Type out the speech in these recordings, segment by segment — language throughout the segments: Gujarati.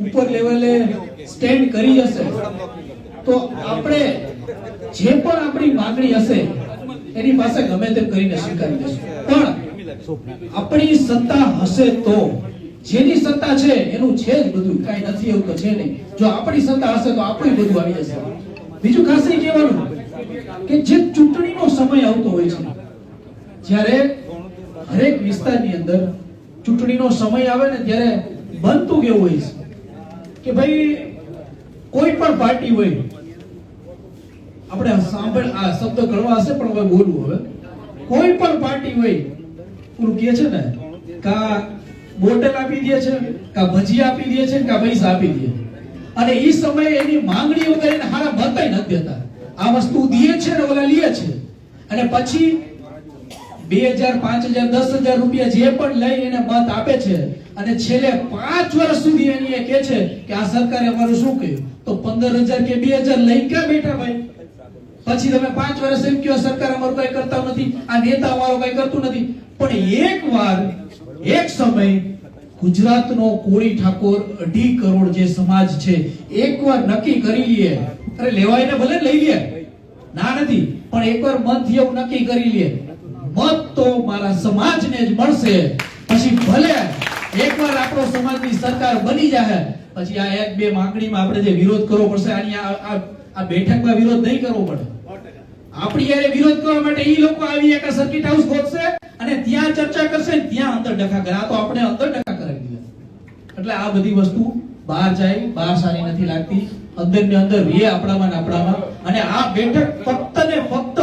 ઉપર લેવલે સ્ટેન્ડ કરી હશે, તો આપણે જે પણ આપણી માંગણી હશે, એની પાસે ગમે તેમ કરીને સ્વીકારી લેશું પણ આપણી સત્તા હશે તો, જેની સત્તા છે, એનું છે જ બધું, કઈ નથી એવું તો છે નહીં. જો આપણી સત્તા હશે તો આપણું બધું આવી જશે. બીજું ખાસ નહીં કહેવાનું કે જે ચૂંટણીનો સમય આવતો હોય છે, જ્યારે હરેક વિસ્તારની અંદર ચૂંટણીનો સમય આવે ને ત્યારે બનતું કેવું હોય છે? કે ભાઈ, કોઈ પણ પાર્ટી હોય, આપણે સાંભળ, આ શબ્દ ગણવા હશે, પણ હવે બોલવું હવે. કોઈ પણ પાર્ટી હોય પેલું કે છે ને, કા બોટલ આપી દે છે, કા ભજી આપી દે છે, કા પૈસા આપી દે અને એ સમયે એની માંગણી કરીને હારા મતાય નથી દેતા. આ વસ્તુ દે છે ને ઓલા લે છે. અને પછી બે હજાર, પાંચ હજાર, દસ હજાર રૂપિયા જે પણ લઈ એને મત આપે છે અને છેલ્લે પાંચ વર્ષ સુધી એની કહે છે કે આ સરકારે અમારું શું કહ્યું? તો પંદર હજાર કે બે હજાર લઈ ક્યાં બેઠા ભાઈ? પછી તમે પાંચ વર્ષ એમ કહો સરકાર અમારું કઈ કરતા નથી, આ નેતા અમારું કઈ કરતું નથી. પણ એક વાર, એક સમય ગુજરાતનો કોળી ઠાકોર અઢી કરોડ જે સમાજ છે એકવાર નક્કી કરી લઈએ અરે લેવાય ને ભલે લઈ લે. ના નથી, પણ એકવાર મનથી એવું નક્કી કરી લે. મત તો મારા સમાજને જ મળશે. પછી ભલે એકવાર આપણો સમાજની સરકાર બની જાય પછી આ એક બે માંગણીમાં આપણે જે વિરોધ કરવો પડશે, આની આ બેઠકમાં વિરોધ નહીં કરવો પડે. આપણી યારે વિરોધ કરવા માટે એ લોકો આવી એક સર્કિટ હાઉસ ગોતશે અને ત્યાં ચર્ચા કરશે ત્યાં અંદર ડખા કરે. આ તો આપણે અંદર ડખા કરાવી દીધા. એટલે આ બધી વસ્તુ બહાર જાય, બહાર સારી નથી લાગતી. અંદર ને અંદર રે આપણામાં ને આપણામાં. અને આ બેઠક ફક્ત ને ફક્ત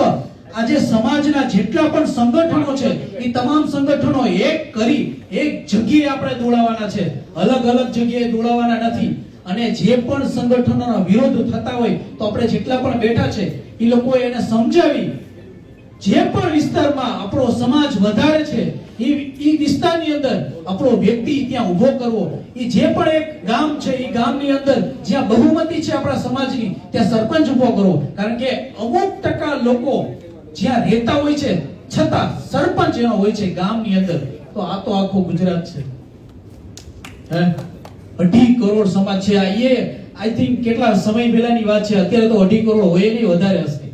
આજે સમાજના જેટલા પણ સંગઠનો છે એ તમામ સંગઠનો એક કરી એક જગ્યાએ આપણે દોડાવવાના છે. અલગ અલગ જગ્યાએ દોડાવવાના નથી. અને જે પણ સંગઠનોનો વિરોધ થતા હોય તો આપણે જેટલા પણ બેઠા છે એ લોકો એને સમજાવી. જે પણ વિસ્તારમાં આપણો સમાજ વધારે છે એ વિસ્તારની અંદર આપણો વ્યક્તિ ત્યાં ઊભો કરવો. એ જે પણ એક ગામ છે એ ગામની અંદર જ્યાં બહુમતી છે આપણા સમાજની ત્યાં સરપંચ ઊભો કરવો. કારણ કે અમુક ટકા લોકો જ્યાં રહેતા હોય છે, છતાં સરપંચ એનો હોય છે ગામની અંદર, તો આ તો આખું ગુજરાત છે. હે? અઢી કરોડ સમાજ છે. આ એ આઈ થિંક કેટલા સમય પહેલાની વાત છે, અત્યારે તો અઢી કરોડ હોય નહીં, વધારે હશે.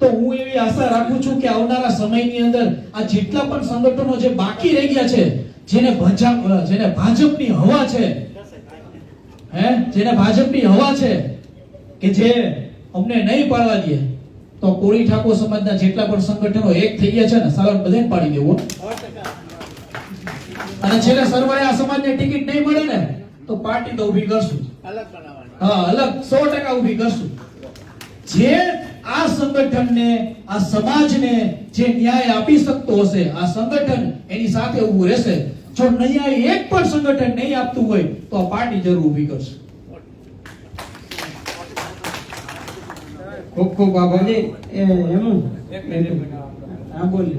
તો હું એવી આશા રાખું છું કે આવનારા સમયની અંદર આ જેટલા પણ સંગઠનો જે બાકી રહી ગયા છે, જેને ભાજપ જેને ભાજપની હવા છે, હે? જેને ભાજપની હવા છે, કે જે અમને નહીં પાડવા દે તો કોળી ઠાકોર સમાજના જેટલા પણ સંગઠનો એક થઈ ગયા છે ને સારા બધાને પાડી દેવો. અને છેલ્લે સર્વાય આ સમાજને ટિકિટ નહીં મળે ને, તો પાર્ટી તો ઊભી કરશું. હા, અલગ સો ટકા ઊભી કરશું. જે આ સંગઠનને, આ સમાજને જે ન્યાય આપી શકતો હશે, આ સંગઠન એની સાથે ઊભું રહેશે. જો ન્યાય એક પણ સંગઠન નહીં આપતું હોય, તો આ પાર્ટી જરૂર ઊભી કરશે. ખૂબ ખૂબ આભાર એમ હા બોલી.